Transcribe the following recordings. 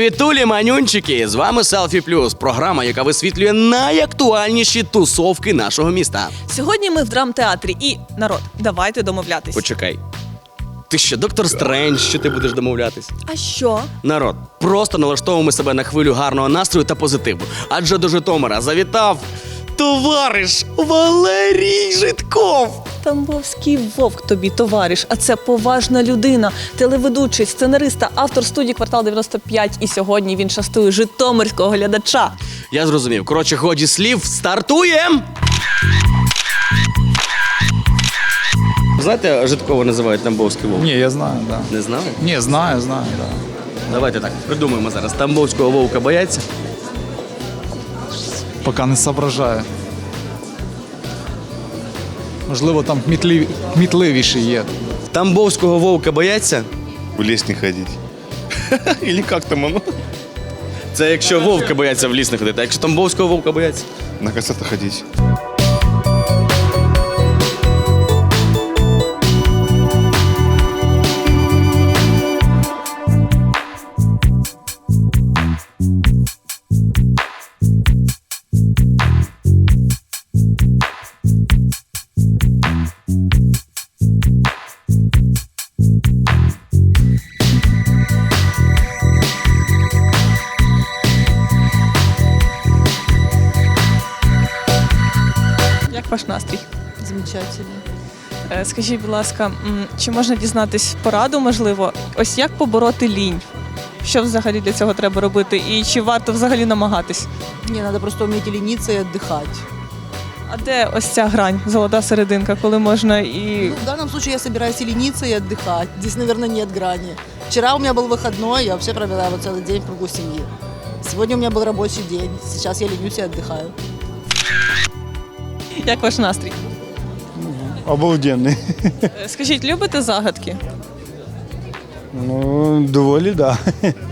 Привітулі, манюнчики! З вами Селфі Плюс, програма, яка висвітлює найактуальніші тусовки нашого міста. Сьогодні ми в драмтеатрі і народ, давайте домовлятись. Почекай. Ти що, доктор Стрендж, що ти будеш домовлятись? А що? Народ, просто налаштовуємо себе на хвилю гарного настрою та позитиву. Адже до Житомира завітав товариш Валерій Житков. Тамбовський вовк тобі, товариш, а це поважна людина, телеведучий, сценарист та автор студії Квартал 95. І сьогодні він шастує житомирського глядача. Я зрозумів. Коротше, годі слів, стартуєм! Знаєте, Житкова називають Тамбовський вовк? Не, я знаю, да. Не знали? Не, знаю, знаю, да. Давайте так, придумаємо зараз. Тамбовського вовка бояться? Поки не соображаю. Можливо, там кмітливіші є. Тамбовського вовка бояться? В ліс не ходити. Или як там воно? Це якщо вовка бояться в ліс не ходити, а якщо Тамбовського вовка бояться? На концерты ходить. ваш настрій? Замечательно. Е, Скажіть, будь ласка, м, чи можна дізнатись пораду, можливо, ось як побороти лінь? Що взагалі для цього треба робити? І чи варто взагалі намагатись? Не, надо просто уметь лениться и отдыхать. А де ось ця грань, золота серединка, коли можна і Ну, в данном случае я собираюсь и лениться, и отдыхать. Здесь, наверное, нет грани. Вчера у меня был выходной, я вообще провела его целый день в кругу семьи. Сегодня у меня был рабочий день. Сейчас я ленюсь и отдыхаю. як ваш настрій? Обалденний. Е, Скажіть, любите загадки? Ну, доволі, да.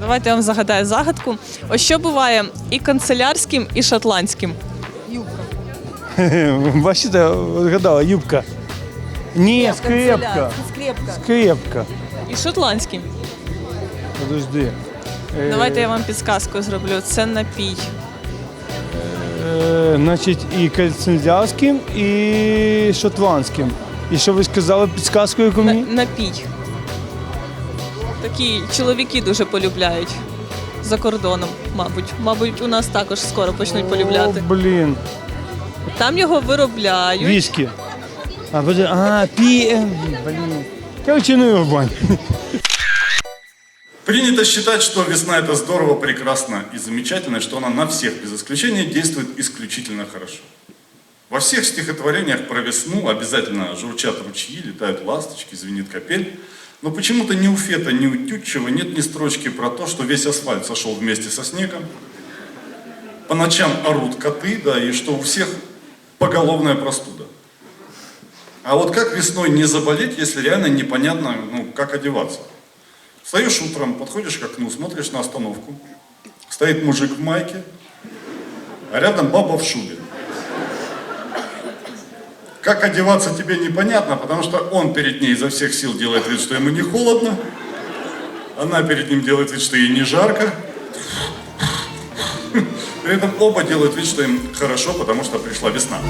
Давайте я вам загадаю загадку. Ось що буває і канцелярським, і шотландським. Юбка. Бачите, вгадала, юбка. Ні, скрепка. Скрепка. Скрепка. І шотландським. Подожди. Е, Давайте я вам підсказку зроблю. Це напій. Е, Значить, і канцелярським, і шотландським. І що ви сказали підсказку, яку На- напій. Такі чоловіки дуже полюбляють. За кордоном, мабуть. Мабуть, у нас також скоро почнуть полюбляти. О, блін. Там його виробляють. Віскі. А, подожди, а, пі... е, Блін. Короче, ну його в баню. Принято считать, что весна это здорово, прекрасно и замечательно, что она на всех без исключения действует исключительно хорошо. Во всех стихотворениях про весну обязательно журчат ручьи, летают ласточки, звенит капель. Но почему-то ни у Фета, ни у Тютчева нет ни строчки про то, что весь асфальт сошел вместе со снегом. По ночам орут коты, да, и что у всех поголовная простуда. А вот как весной не заболеть, если реально непонятно, ну, как одеваться? Встаешь утром, подходишь к окну, смотришь на остановку. Стоит мужик в майке, а рядом баба в шубе. Как одеваться тебе непонятно, потому что он перед ней изо всех сил делает вид, что ему не холодно. Она перед ним делает вид, что ей не жарко. При этом оба делают вид, что им хорошо, потому что пришла весна.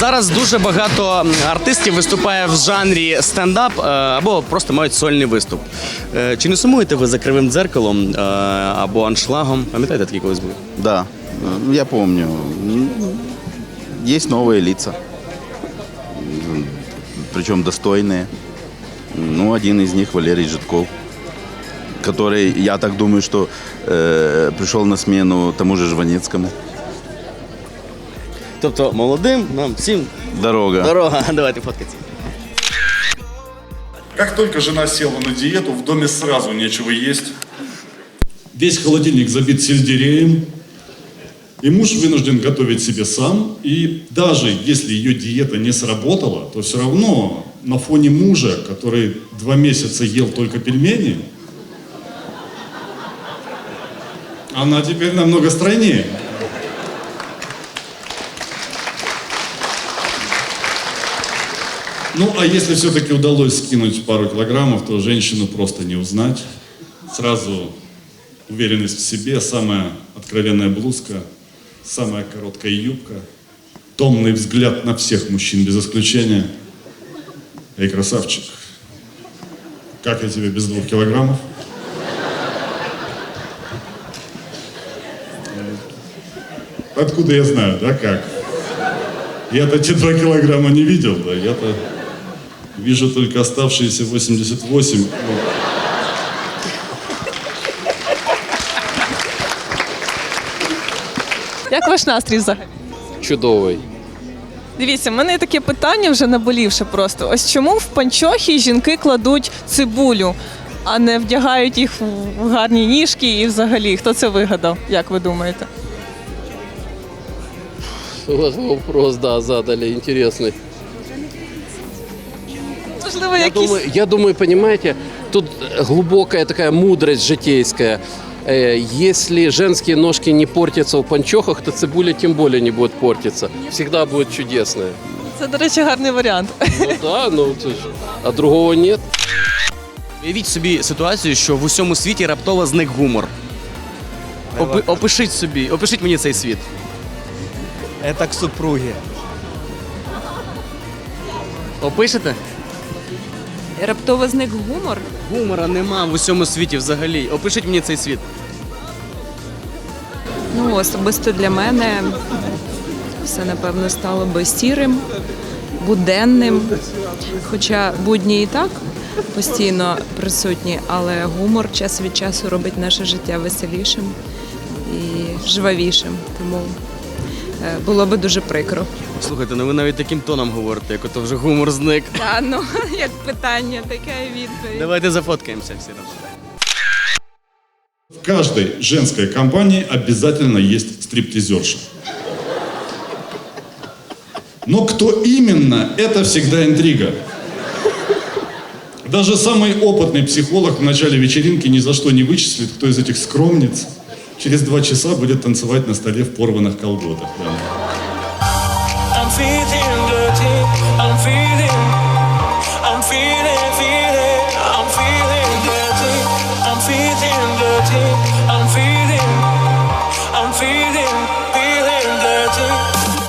Зараз дуже багато артистів виступає в жанрі стендап е, або просто мають сольний виступ. Е, Чи не сумуєте ви за кривим дзеркалом е, або аншлагом? Пам'ятаєте, такі колись були? Да, э, я помню. М, Есть новые лица. М, Причем достойные. Ну, один из них Валерий Житков. Который, я так думаю, что э, пришел на смену тому же Жванецкому. Тобто молодим нам всім Дорога. дорога. Давайте фоткатися. Как только жена села на диету, в доме сразу нечего есть. Весь холодильник забит сельдереем, и муж вынужден готовить себе сам. И даже если ее диета не сработала, то все равно на фоне мужа, который два месяца ел только пельмени, она теперь намного стройнее. Ну, а если все-таки удалось скинуть пару килограммов, то женщину просто не узнать. Сразу уверенность в себе, самая откровенная блузка, самая короткая юбка, томный взгляд на всех мужчин без исключения. Эй, красавчик, как я тебе без двух килограммов? Откуда я знаю, да, как? Я-то те два килограмма не видел, да, я-то вижу только оставшиеся 88. Вот. Як ваш настрій взагалі? Чудовий. Дивіться, в мене є таке питання вже наболівше просто. Ось чому в панчохі жінки кладуть цибулю, а не вдягають їх в гарні ніжки і взагалі хто це вигадав, як ви думаєте? У вас вопрос, да, задали интересный Можливо, Я якісь думаю, я думаю, понимаете, тут глубокая такая мудрость житейская. Э, Если женские ножки не портятся в панчохах, то цибуля тем более не будет портиться. Всегда будет чудесная. це, до речі, гарний варіант. Ну да, ну, это ж- а другого нет. Уявіть собі ситуацію, що в усьому світі раптово зник гумор. Опи- опишіть собі, опишіть мені цей світ. Это к супруге. Опишете? Раптово зник гумор. Гумора нема в усьому світі взагалі. Опишіть мені цей світ. Ну, особисто для мене все напевно стало би сірим, буденним. Хоча будні і так постійно присутні, але гумор час від часу робить наше життя веселішим і жвавішим. Тому е, було би дуже прикро. Слухайте, ну ви навіть таким тоном говорите, як ото вже гумор зник. Та ну як питання, така і відповідь. Давайте зафоткаємося всі разом. В каждой женской компании обязательно есть стриптизерша. Но кто именно, это всегда интрига. Даже самый опытный психолог в начале вечеринки ни за что не вычислит, кто из этих скромниц через два часа будет танцевать на столе в порванных колготах. да.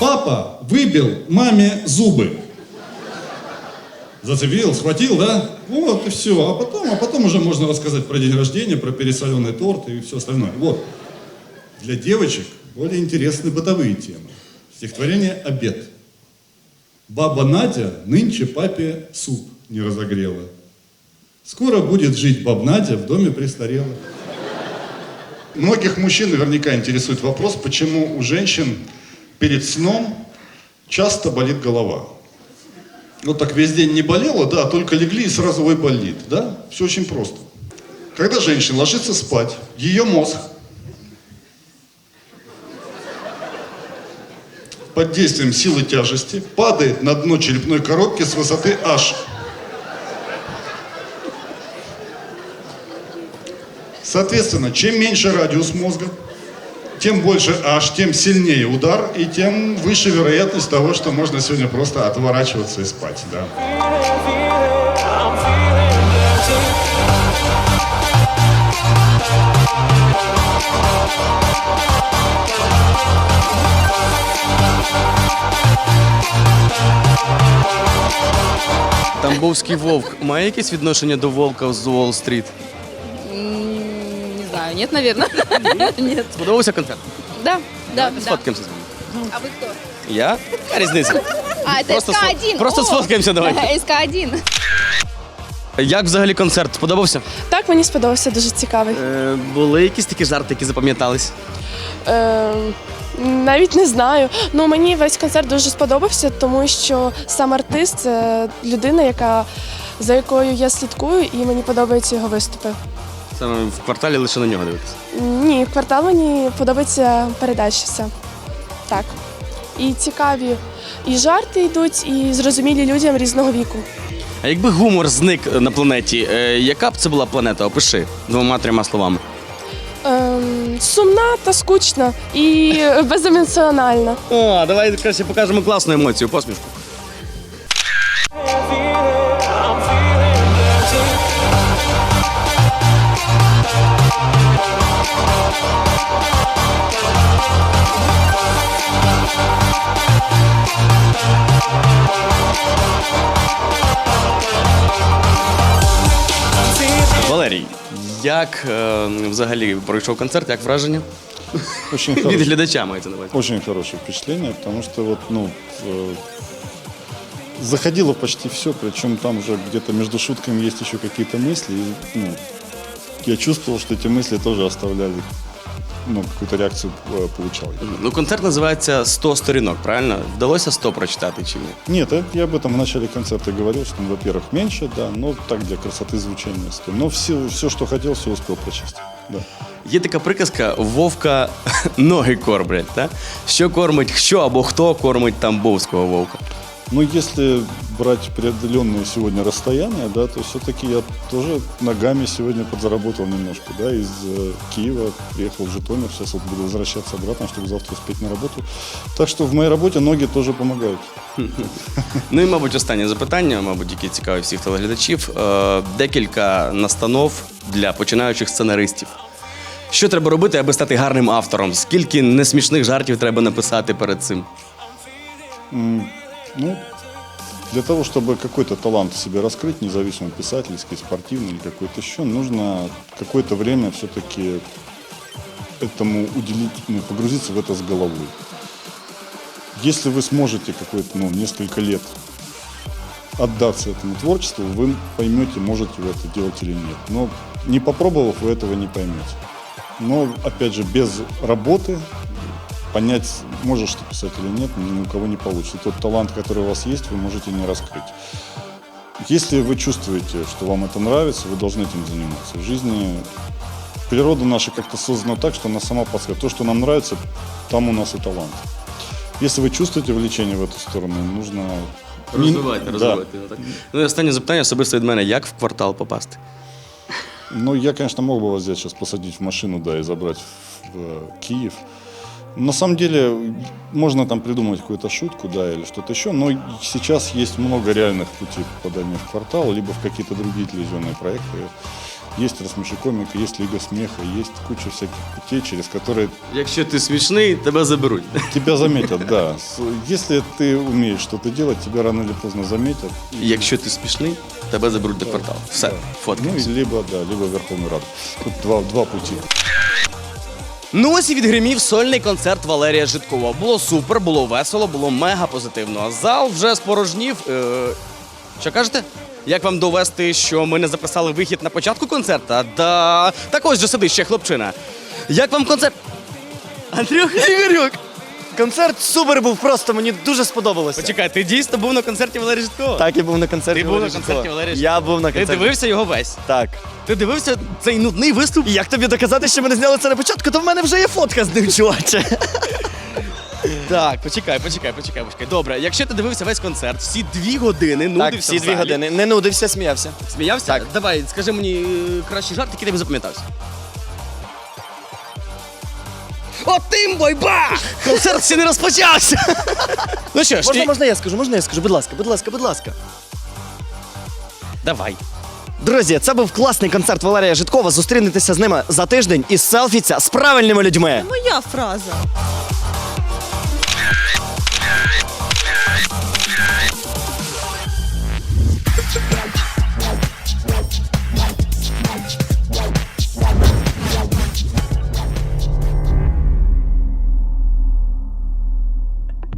Папа выбил маме зубы. Зацепил, схватил, да? Вот и все. А потом, а потом уже можно рассказать про день рождения, про пересоленный торт и все остальное. Вот. Для девочек более интересны бытовые темы. Стихотворение «Обед». Баба Надя нынче папе суп не разогрела. Скоро будет жить баб Надя в доме престарелых. Многих мужчин наверняка интересует вопрос, почему у женщин перед сном часто болит голова. Вот так весь день не болело, да, только легли и сразу ой болит, да? Все очень просто. Когда женщина ложится спать, ее мозг под действием силы тяжести падает на дно черепной коробки с высоты H. Соответственно, чем меньше радиус мозга, тем больше H, тем сильнее удар и тем выше вероятность того, что можно сегодня просто отворачиваться и спать. Да. Тамбовський вовк має якесь відношення до вовка з Уолл-стріт? Не знаю, нет, наверное. Нет. Сподобався концерт? Да, да, Сфоткаємося з вами. А вы кто? Я? Яка різниця? А, это Просто, СК-1. просто О! сфоткаємося давайте. СК-1. Як взагалі концерт? Сподобався? Так, мені сподобався дуже цікавий. Е, були якісь такі жарти, які запам'ятались? Е, навіть не знаю. Ну мені весь концерт дуже сподобався, тому що сам артист це людина, яка за якою я слідкую, і мені подобаються його виступи. Саме в кварталі лише на нього дивитися. Ні, квартал мені подобається передачі все. Так. І цікаві. І жарти йдуть, і зрозумілі людям різного віку. А якби гумор зник на планеті, е, яка б це була планета? Опиши двома-трьома словами. Ем, сумна та скучна і беземоціональна. О, давай краще покажемо класну емоцію, посмішку. I'm feeling dirty. Валерій, як е, взагалі пройшов концерт, як враження? Очень Від хорошее, глядача мається на увазі. очень хорошее впечатление, потому что вот, ну, э, заходило почти все, причем там уже где-то между шутками есть еще какие-то мысли. И, ну, я чувствовал, что эти мысли тоже оставляли, ну, какую-то реакцию э, получал. я. Ну, концерт називається «100 сторінок, правильно? Вдалося 100 прочитати чи ні? Нет, э, я об этом в начале концерта говорил, что, ну, во-первых, меньше, да, но так для красоты звучания стоит. Но все, все, что хотел, все успел прочесть. Да. Є така приказка вовка ноги кормлять, так? Що кормить, що або хто кормить тамбовського вовка? Ну, если брать преодоленные сегодня расстояния, да, то все-таки я тоже ногами сегодня подзаработал немножко, да, из э, Киева приехал в Житомир, сейчас вот буду возвращаться обратно, чтобы завтра успеть на работу. Так что в моей работе ноги тоже помогают. Ну і, мабуть, останнє запитання, мабуть, яке цікавить всіх телеглядачів. Е, декілька настанов для починаючих сценаристів. Що треба робити, аби стати гарним автором? Скільки несмішних жартів треба написати перед цим? Ну, для того, чтобы какой-то талант в себе раскрыть, независимо писательский, спортивный или какой-то еще, нужно какое-то время все-таки этому уделить, ну, погрузиться в это с головой. Если вы сможете какое-то, ну, несколько лет отдаться этому творчеству, вы поймете, можете вы это делать или нет. Но не попробовав, вы этого не поймете. Но, опять же, без работы понять, можешь ты писать или нет, ни у кого не получится. Тот талант, который у вас есть, вы можете не раскрыть. Если вы чувствуете, что вам это нравится, вы должны этим заниматься. В жизни природа наша как-то создана так, что она сама подсказывает. То, что нам нравится, там у нас и талант. Если вы чувствуете влечение в эту сторону, нужно... не- Розвивайте, Да. розвивайте. Так. Ну і останнє запитання особисто від мене: як в квартал попасти? Ну, я, конечно, мог бы вас взять сейчас посадить в машину, да, и забрать в э, Киев. На самом деле, можно там придумать какую-то шутку, да, или что-то еще, но сейчас есть много реальных путей попадания в квартал, либо в какие-то другие телевизионные проекты. Есть «Рассмеши комика», есть «Лига смеха», есть куча всяких путей, через которые Якщо ти смішний, тебе заберуть. тебя заметят, да. С- Если ты умеешь что-то делать, тебя рано или поздно заметят. Якщо ти смішний, тебе заберуть до кварталу. Все, Ну, фоткаємося. и либо, да, либо Верховный Рад. Тут два, два пути. Ну ось і відгримів сольний концерт Валерія Житкова. Було супер, було весело, було мега позитивно. Зал вже спорожнів. Е, що кажете? Як вам довести, що ми не записали вихід на початку концерта? Да. Так ось же сидить ще хлопчина. Як вам концерт? Андрюх Ігорюк! Концерт супер був, просто мені дуже сподобалося. Почекай, ти дійсно був на концерті Валерія Житкова? Так, я був на концерті. Ти був на Валерія концерті Житкова. Валерія Я був на Ти концерті. дивився його весь? Так. Ти дивився цей нудний виступ? І як тобі доказати, що ми не зняли це на початку, то в мене вже є фотка з ним, чуваче. Так, почекай, почекай, почекай, почекай. Добре, якщо ти дивився весь концерт, всі дві години нудився Так, всі в дві залі, години. Не нудився, сміявся. Сміявся? Так. Давай, скажи мені е, кращий жарт, який тобі запам'ятався. Отим бойбах! Концерт ще не розпочався. ну що ж, Можна, ти... можна я скажу, можна я скажу, будь ласка, будь ласка, будь ласка. давай. Друзі, це був класний концерт Валерія Житкова. Зустрінетеся з ними за тиждень і селфіться з правильними людьми. Моя фраза.